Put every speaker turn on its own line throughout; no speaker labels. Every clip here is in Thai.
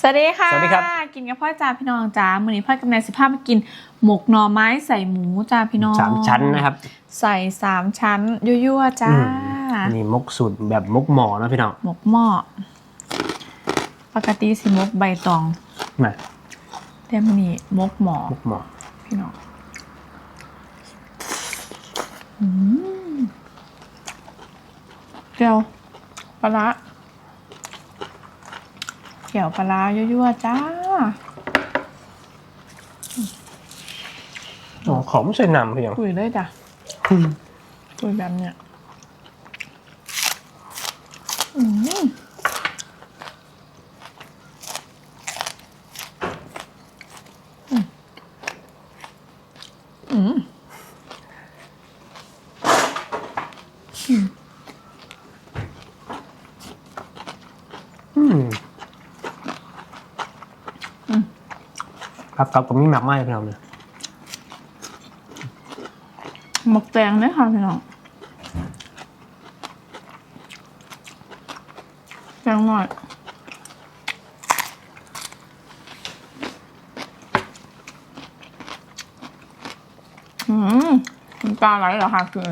สวัสดีค่ะ
สวัสดีครับ
กินกับพ่อจ้าพี่น้องจ้ามื้อนี้พ่อกำลังสิพามากิน หมกหน่อไม้ใส่หมูจ้าพี่น้อง
สามชั้นนะครับ
ใส่สามชั้นยั่วๆจ้า
อืมนี่มกสูตรแบบมกหมอนะพี่น้อง
หมกหม้อปกติสิมกใบตอง
มา
แต่มื้อนี้มกหมอ
มกหมอ
พี่น้องอืมเจียวปลาร้า เกี่ยวปลาร้ายั่วๆจ้า
อ๋อของไม่ใช่น้ำพี่น้อง
คุยเลยจ้ะคุยแบบเนี้ยอืมอืมอืมอืม
อืม ครับครับผมมีหมักไหม้พี่น้องเนี่ย
หมกแตงเนี่ยค่ะพี่น้องแตงหน่อยอืมน้ำตาไหลเหรอคะคือ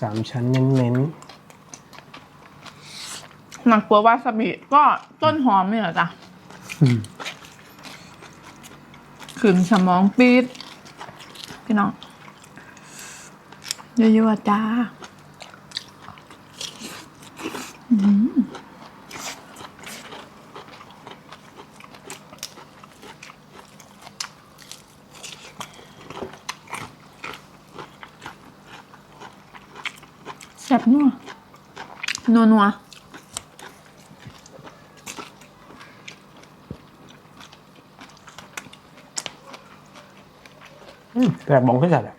สามชั้นเน้น
หนักกลัววาซาบิก็ต้นหอมเนี่ยเหรอจ๊ะ
ๆอืม
ขืนสมองปีดพี่น้องเยอะๆจ้าแซ่บนัวนัวนัว
อืมแต่บองขึ้นจัดอะ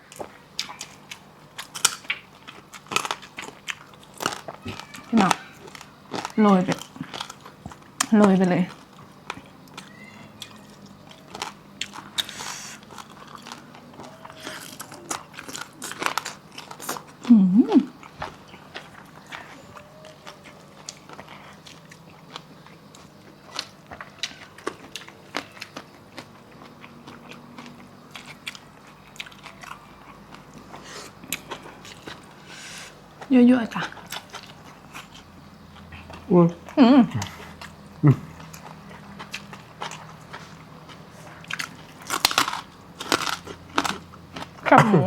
พี่น้องโรยไปโรยไปเลย อืม ยอะๆจ้ะ
อืม
อืมกับหมู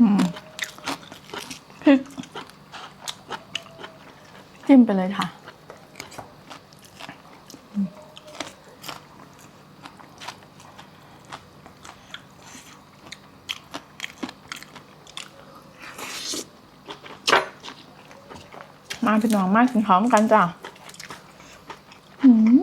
อืมพริกจิ้มไปเลยค่ะ มาพี่น้องมากินพร้อมกันจ้ะอืม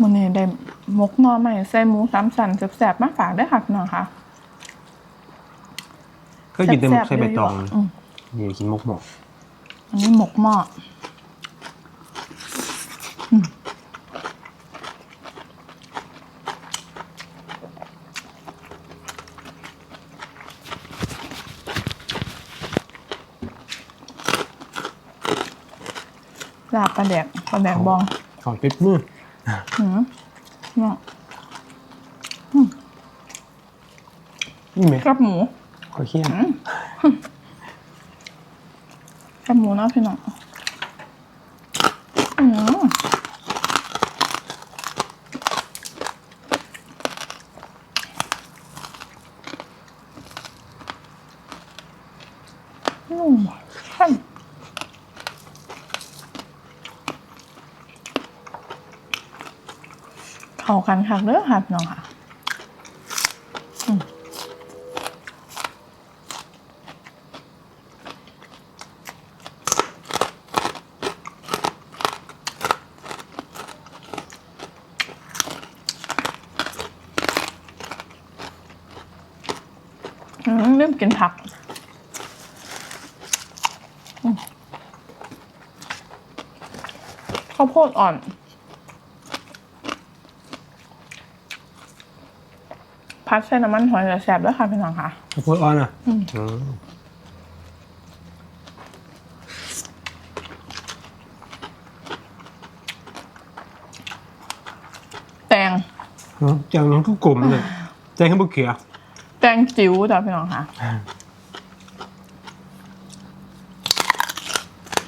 มันเนี่ยได้ มกหนอใหม่ใส่หมูสามสันแสบๆมาฝากได้อค่ะพี่น้องค่ะ
ก็กินเต็ม
แซ่บๆ
ใส่ใบตอง
เยอะๆอืม
นี่กินมกหมอ
อันนี้หมกหม้ออืมลาบปลาแดกปลาแดกบอง
ของปิ๊บมือ
หืม เนาะ
นี่ไหม
กับหมู
ขอเคี่ยน
กับหมูเนาะพี่น้องอืม กันค่ะเรื่องค่ะน้องค่ะเริ่มกินผักข้าวโพดอ่อน พัดใส่น้ำมันหอยจะแสบด้วยค่ะพี่น้องค่ะ
ข้าวโพดอ่อนอะ
อืม
อืม
แตง
อืมจังยังก็กลมเลยแจ้งให้บุกเขีย
แตงจิ๋วจ้ะพี่น้องค่ะ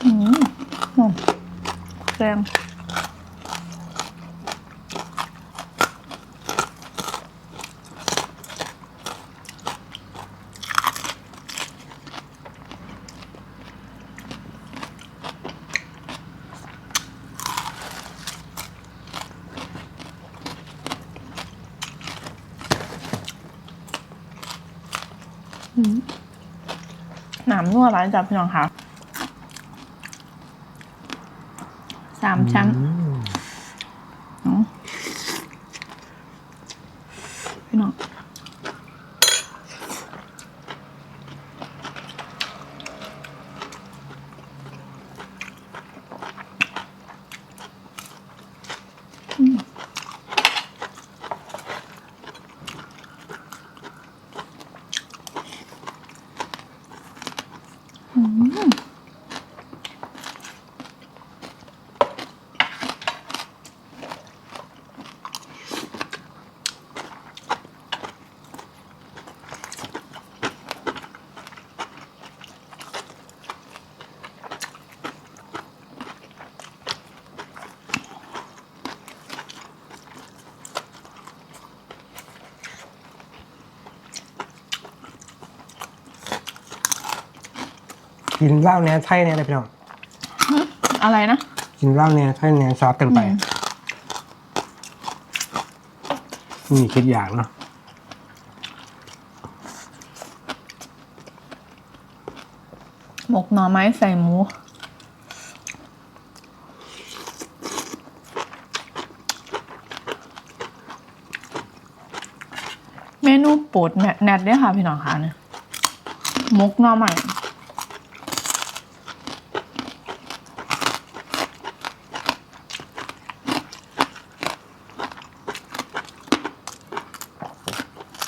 อืมหอมแตง หนามนัวร้านจับพี่น้องค่ะสามชั้น
อื กินเหล้าแหนไทยเนี่ยเลยพี่น้อง
อะไรนะ
กินเหล้าแหนไทยแหนซับกันไป
อืม
นี่คิดอย่างเนาะ
หมกหน่อไม้ใส่หมูเมนูโปรดแนแนทเนี่ยค่ะพี่น้องค่ะเนี่ยหมกหน่อไม้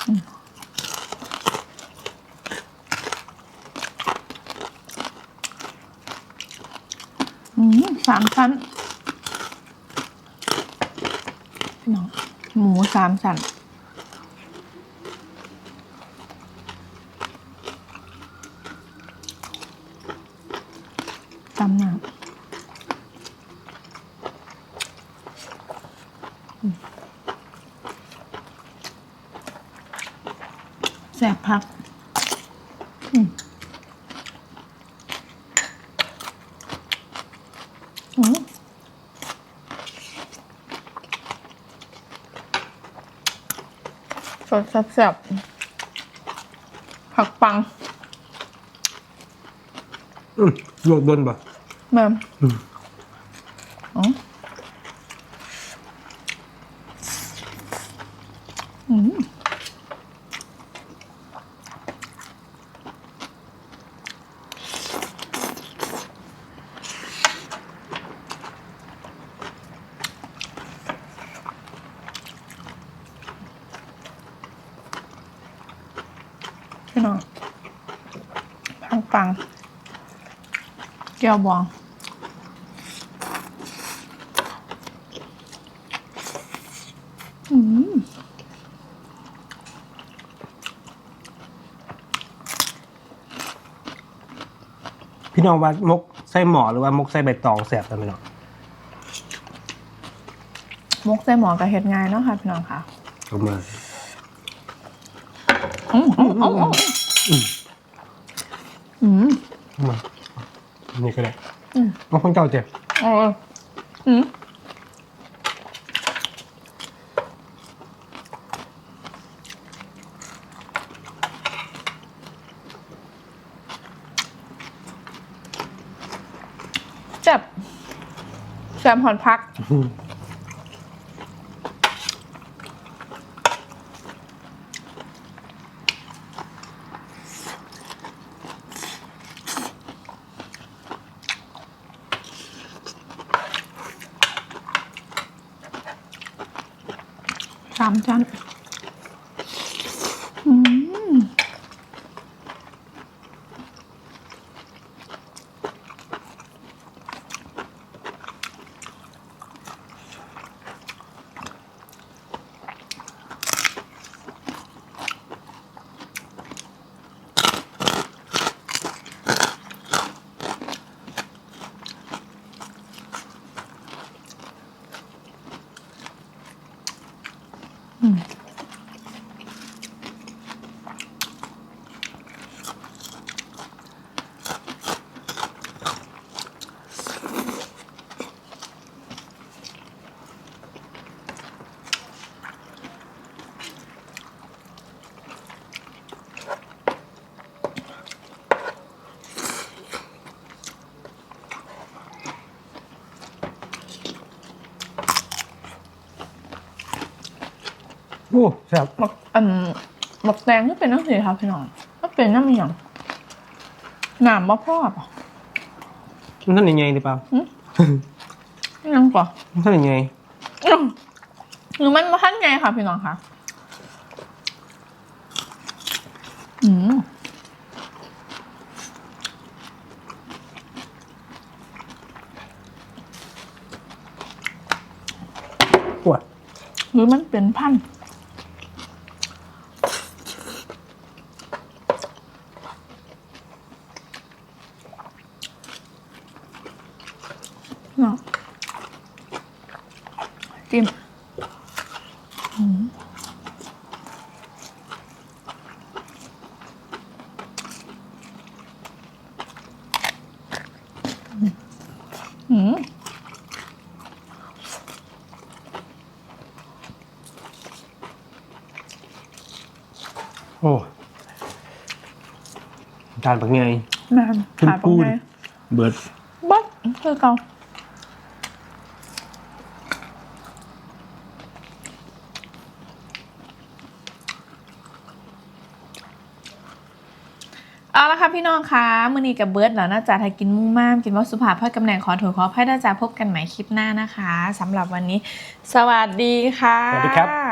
อืมอืม นั้นพี่น้องหมูสามสัน ตำน้ำอืมแสบพักอืมอืม สดแสบๆผักปัง
อืมลวกบนบ่
แม่ม
อืม
อ๋ออืมพี่น้องพัง ปัง แก้วบอง อืม
พี่น้องว่ามกไส้หมอหรือว่ามกไส้ใบตองแสบกันพี่น้อง
มกใส่หมอกับเห็ดง่ายเนาะค่ะพี่น้องค่ะ
เอามา
อืมอืมอืม อืม
เอามานี่ก็ได้
อืม
น้องคนเจ้าเจ็บ
เอออืมเจ็บแซมหอนพัก สามชั้น
อ้แซ่บ
หมักอันหมักแตงที่เป็นน้ำสีครับพี่น้องก็เป็นน้ำเหนียวหนามบ่พ่อป่ะ
มันท่านยังไงหรือเปล่า
ยังป่ะ
มันท่านยังไง
อื้อหรือมันมาขั้นไงค่ะพี่น้องคะอืม
ปวด
หรือมันเป็นพันธุ์เนาะจิ้มอืมอืม
โอ้จานแบบไง
แม่น
คุณ
ขาย
พู
ปะ
ด
ไง
เบิร์ด
บ๊อบคือเกาเอาละค่ะพี่น้องคะมือนี้กับเบิร์ดแล้วน่าจะให้กินมุ่งมากกินว่าสุภาพพ่อกำแหน่งขอถูกขอให้น่าจะพบกันใหม่คลิปหน้านะคะสำหรับวันนี้ สวัสดีค่ะ
สวัสดีครับ